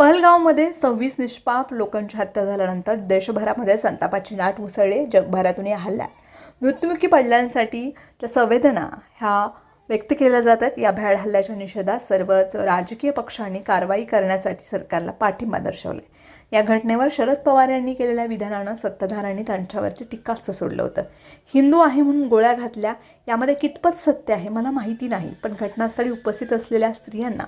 पहलगावमध्ये सव्वीस निष्पाप लोकांची हत्या झाल्यानंतर देशभरामध्ये संतापाची लाट उसळली जगभरातून या हल्ल्यात. मृत्युमुखी पडल्यांसाठी ज्या संवेदना ह्या व्यक्त केल्या जातात या भ्याड हल्ल्याच्या निषेधात सर्वच राजकीय पक्षांनी कारवाई करण्यासाठी सरकारला पाठिंबा दर्शवले या घटनेवर शरद पवार यांनी केलेल्या विधानानं सत्ताधाऱ्यांनी त्यांच्यावरची टीकाच सोडलं होतं. हिंदू आहे म्हणून गोळ्या घातल्या यामध्ये कितपत सत्य आहे मला माहिती नाही पण घटनास्थळी उपस्थित असलेल्या स्त्रियांना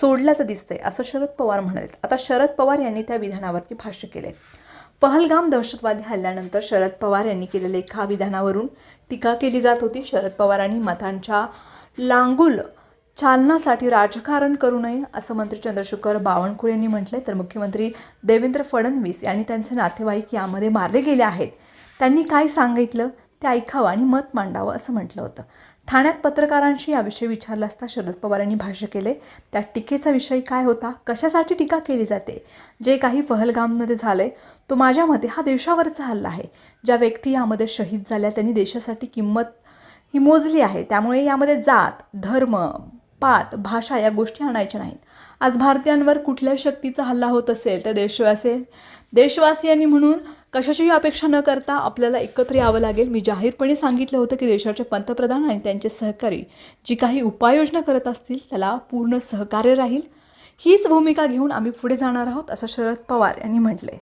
सोडल्याचं दिसतंय असं शरद पवार म्हणालेत. आता शरद पवार यांनी त्या विधानावरती भाष्य केले पहलगाम दहशतवादी हल्ल्यानंतर शरद पवार यांनी केलेल्या एका विधानावरून टीका केली जात होती. शरद पवारांनी मतांच्या लांगुल चालनासाठी राजकारण करू नये असं मंत्री चंद्रशेखर बावनकुळे यांनी म्हटलंय. तर मुख्यमंत्री देवेंद्र फडणवीस यांनी त्यांचे नातेवाईक यामध्ये मारले गेले आहेत. त्यांनी काय सांगितलं? ते ऐकावं आणि मत मांडावं असं म्हटलं होतं. ठाण्यात पत्रकारांशी याविषयी विचारलं असता शरद पवार यांनी भाष्य केले त्या टीकेचा विषय काय होता? कशासाठी टीका केली जाते? जे काही पहलगाममध्ये झालंय तो माझ्या मते हा देशावरचा हल्ला आहे. ज्या व्यक्ती यामध्ये शहीद झाल्या त्यांनी देशासाठी किंमत ही मोजली आहे. त्यामुळे यामध्ये जात धर्म पात भाषा या गोष्टी आणायच्या नाहीत. आज भारतीयांवर कुठल्या शक्तीचा हल्ला होत असेल तर देशवासी देशवासियांनी म्हणून कशाचीही अपेक्षा न करता आपल्याला एकत्र यावं लागेल. मी जाहीरपणे सांगितलं होतं की देशाचे पंतप्रधान आणि त्यांचे सहकारी जी काही उपाययोजना करत असतील त्याला पूर्ण सहकार्य राहील. हीच भूमिका घेऊन आम्ही पुढे जाणार आहोत असं शरद पवार यांनी म्हटलंय.